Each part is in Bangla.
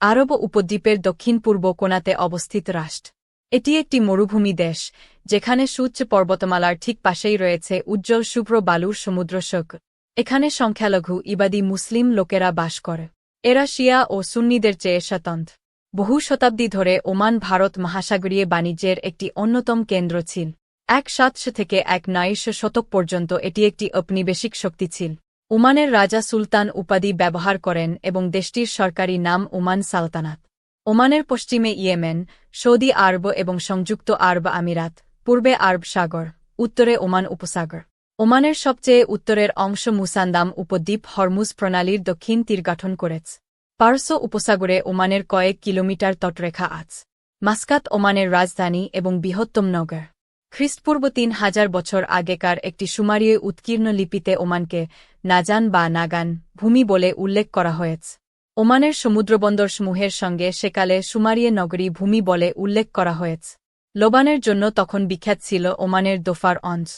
আরব উপদ্বীপের দক্ষিণ পূর্ব কোণাতে অবস্থিত রাষ্ট্র। এটি একটি মরুভূমি দেশ, যেখানে সুউচ্চ পর্বতমালার ঠিক পাশেই রয়েছে উজ্জ্বল শুভ্র বালুর সমুদ্রশোক এখানে সংখ্যালঘু ইবাদি মুসলিম লোকেরা বাস করে। এরা শিয়া ও সুন্নিদের চেয়ে স্বতন্ত্র। বহু শতাব্দী ধরে ওমান ভারত মহাসাগরীয় বাণিজ্যের একটি অন্যতম কেন্দ্র ছিল। এক সাতশো থেকে এক নয়শো শতক পর্যন্ত এটি একটি ঔপনিবেশিক শক্তি ছিল। ওমানের রাজা সুলতান উপাধি ব্যবহার করেন এবং দেশটির সরকারি নাম ওমান সালতানাত। ওমানের পশ্চিমে ইয়েমেন, সৌদি আরব এবং সংযুক্ত আরব আমিরাত, পূর্বে আরব সাগর, উত্তরে ওমান উপসাগর। ওমানের সবচেয়ে উত্তরের অংশ মুসান্দাম উপদ্বীপ হরমুজ প্রণালীর দক্ষিণ তীর গঠন করেছে। পার্শ্ব উপসাগরে ওমানের কয়েক কিলোমিটার তটরেখা আছে। মাস্কাত ওমানের রাজধানী এবং বৃহত্তম নগর। খ্রিস্টপূর্ব তিন হাজার বছর আগেকার একটি সুমারীয় উৎকীর্ণ লিপিতে ওমানকে নাজান বা নাগান ভূমি বলে উল্লেখ করা হয়েছে। ওমানের সমুদ্রবন্দরসমূহের সঙ্গে সেকালে সুমারিয়ে নগরী ভূমি বলে উল্লেখ করা হয়েছে। লোবানের জন্য তখন বিখ্যাত ছিল ওমানের দোফার অঞ্চ।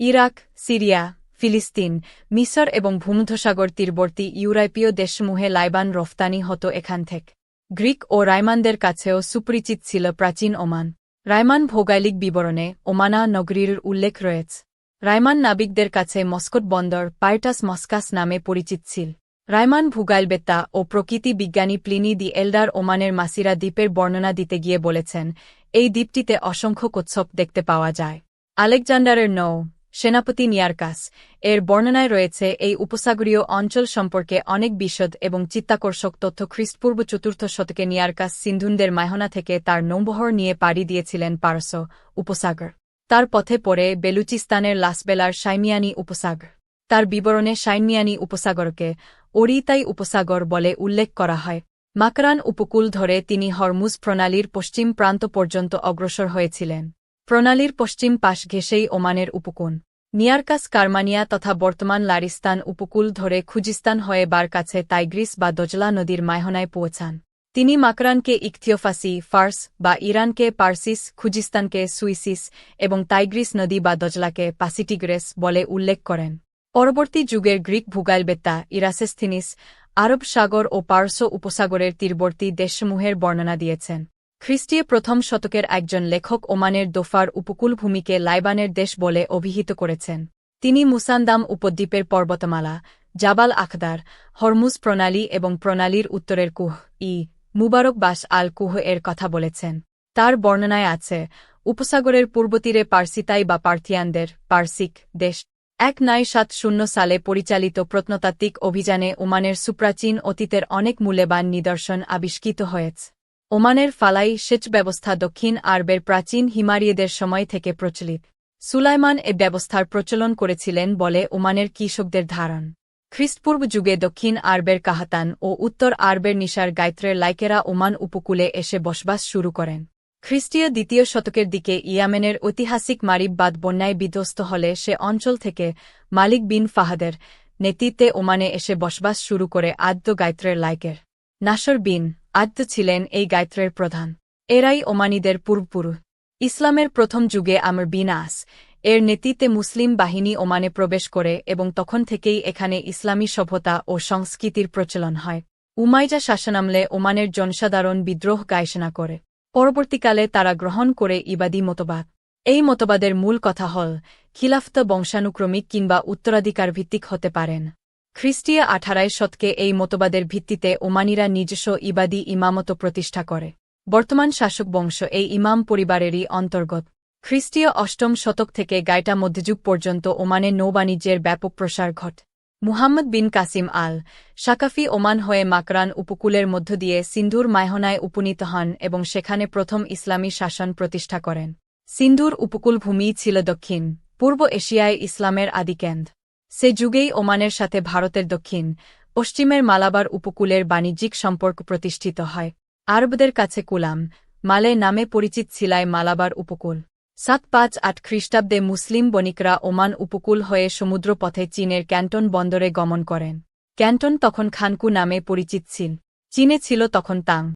ইরাক, সিরিয়া, ফিলিস্তিন, মিসর এবং ভূমধ্যসাগর তীরবর্তী ইউরোপীয় দেশসমূহে লাইবান রফতানি হতো এখান থেকে। গ্রিক ও রাইমানদের কাছেও সুপরিচিত ছিল প্রাচীন ওমান। রাইমান ভৌগোলিক বিবরণে ওমানা নগরীর উল্লেখ রয়েছে রায়মান নাবিকদের কাছে মস্কট বন্দর পাইটাস মস্কাস নামে পরিচিত ছিল। রায়মান ভূগাইলবেত্তা ও প্রকৃতি বিজ্ঞানী প্লিনি দি এলডার ওমানের মাসিরা দ্বীপের বর্ণনা দিতে গিয়ে বলেছেন, এই দ্বীপটিতে অসংখ্য কচ্ছপ দেখতে পাওয়া যায়। আলেকজান্ডারের নৌ সেনাপতি নিয়ারকাস, এর বর্ণনায় রয়েছে এই উপসাগরীয় অঞ্চল সম্পর্কে অনেক বিশদ এবং চিত্তাকর্ষক তথ্য খ্রিস্টপূর্ব চতুর্থ শতকে নিয়ারকাস সিন্ধুনদের মায়হনা থেকে তার নৌবহর নিয়ে পাড়ি দিয়েছিলেন পারস উপসাগর। তার পথে পড়ে বেলুচিস্তানের লাসবেলার সাইমিয়ানি উপসাগর। তার বিবরণে সাইমিয়ানি উপসাগরকে ওরিতাই উপসাগর বলে উল্লেখ করা হয়। মাকরান উপকূল ধরে তিনি হরমুজ প্রণালীর পশ্চিম প্রান্ত পর্যন্ত অগ্রসর হয়েছিলেন। প্রণালীর পশ্চিম পাশ ঘেঁষেই ওমানের উপকূল। নিয়ারকাস কারমানিয়া তথা বর্তমান লারিস্তান উপকূল ধরে খুজিস্তান হয়ে বার কাছে তাইগ্রিস বা দজলা নদীর মায়হনায় পৌঁছান। তিনি মাকরানকে ইকথিওফাসি, ফার্স বা ইরানকে পার্সিস, খুজিস্তানকে সুইসিস এবং তাইগ্রিস নদী বা দজলাকে পাসিটিগ্রেস বলে উল্লেখ করেন। পরবর্তী যুগের গ্রিক ভূগাইলবেত্তা ইরাসেস্থিনিস আরব সাগর ও পার্শ্ব উপসাগরের তীরবর্তী দেশসমূহের বর্ণনা দিয়েছেন। খ্রিস্টীয় প্রথম শতকের একজন লেখক ওমানের দোফার উপকূলভূমিকে লাইবানের দেশ বলে অভিহিত করেছেন। তিনি মুসান্দাম উপদ্বীপের পর্বতমালা, জাবাল আখদার হরমুজ প্রণালী এবং প্রণালীর উত্তরের কুহ ই মুবারক বাস আল কুহ এর কথা বলেছেন। তার বর্ণনায় আছে, উপসাগরের পূর্বতীরে পার্সিতাই বা পার্থিয়ানদের পার্সিক দেশ। এক নয় সাত শূন্য সালে পরিচালিত প্রত্নতাত্ত্বিক অভিযানে ওমানের সুপ্রাচীন অতীতের অনেক মূল্যবান নিদর্শন আবিষ্কৃত হয়েছে। ওমানের ফালাই সেচ ব্যবস্থা দক্ষিণ আরবের প্রাচীন হিমারিয়েদের সময় থেকে প্রচলিত। সুলাইমান এ ব্যবস্থার প্রচলন করেছিলেন বলে ওমানের কৃষকদের ধারণ। খ্রিস্টপূর্ব যুগে দক্ষিণ আরবের কাহাতান ও উত্তর আরবের নিশার গায়ত্রের লাইকেরা ওমান উপকূলে এসে বসবাস শুরু করেন। খ্রিস্টীয় দ্বিতীয় শতকের দিকে ইয়ামেনের ঐতিহাসিক মারিববাদ বন্যায় বিধ্বস্ত হলে সে অঞ্চল থেকে মালিক বিন ফাহাদের নেতৃত্বে ওমানে এসে বসবাস শুরু করে আদ্য গায়ত্রের লাইকের। নাসর বিন আদ্য ছিলেন এই গায়ত্রের প্রধান। এরাই ওমানিদের পূর্বপুরুষ। ইসলামের প্রথম যুগে আমর বিন আস, এর নেতৃত্বে মুসলিম বাহিনী ওমানে প্রবেশ করে এবং তখন থেকেই এখানে ইসলামী সভ্যতা ও সংস্কৃতির প্রচলন হয়। উমাইজা শাসনামলে ওমানের জনসাধারণ বিদ্রোহ গায়সনা করে। পরবর্তীকালে তারা গ্রহণ করে ইবাদী মতবাদ। এই মতবাদের মূল কথা হল, খিলাফত বংশানুক্রমিক কিংবা উত্তরাধিকার ভিত্তিক হতে পারেন। খ্রিস্টীয় আঠারাই শতকে এই মতবাদের ভিত্তিতে ওমানিরা নিজস্ব ইবাদী ইমামত প্রতিষ্ঠা করে। বর্তমান শাসক বংশ এই ইমাম পরিবারেরই অন্তর্গত। খ্রিস্টীয় অষ্টম শতক থেকে গাইটা মধ্যযুগ পর্যন্ত ওমানে নৌবাণিজ্যের ব্যাপক প্রসার ঘট। Muhammad bin Qasim al Thaqafi Oman হয়ে মাকরান উপকূলের মধ্য দিয়ে সিন্ধুর মায়হনায় উপনীত হন এবং সেখানে প্রথম ইসলামী শাসন প্রতিষ্ঠা করেন। সিন্ধুর উপকূলভূমি ছিল দক্ষিণ, পূর্ব এশিয়ায় ইসলামের আদিকেন্দ্র। সে যুগেই ওমানের সাথে ভারতের দক্ষিণ, পশ্চিমের মালাবার উপকূলের বাণিজ্যিক সম্পর্ক প্রতিষ্ঠিত হয়। আরবদের কাছে কুলাম, মালে নামে পরিচিত ছিলায় মালাবার উপকূল। সাত পাঁচ আট খ্রিস্টাব্দে মুসলিম বণিকরা ওমান উপকূল হয়ে সমুদ্রপথে চীনের ক্যান্টন বন্দরে গমন করেন। ক্যান্টন তখন খানকু নামে পরিচিত ছিল। চীনে ছিল তখন তাং।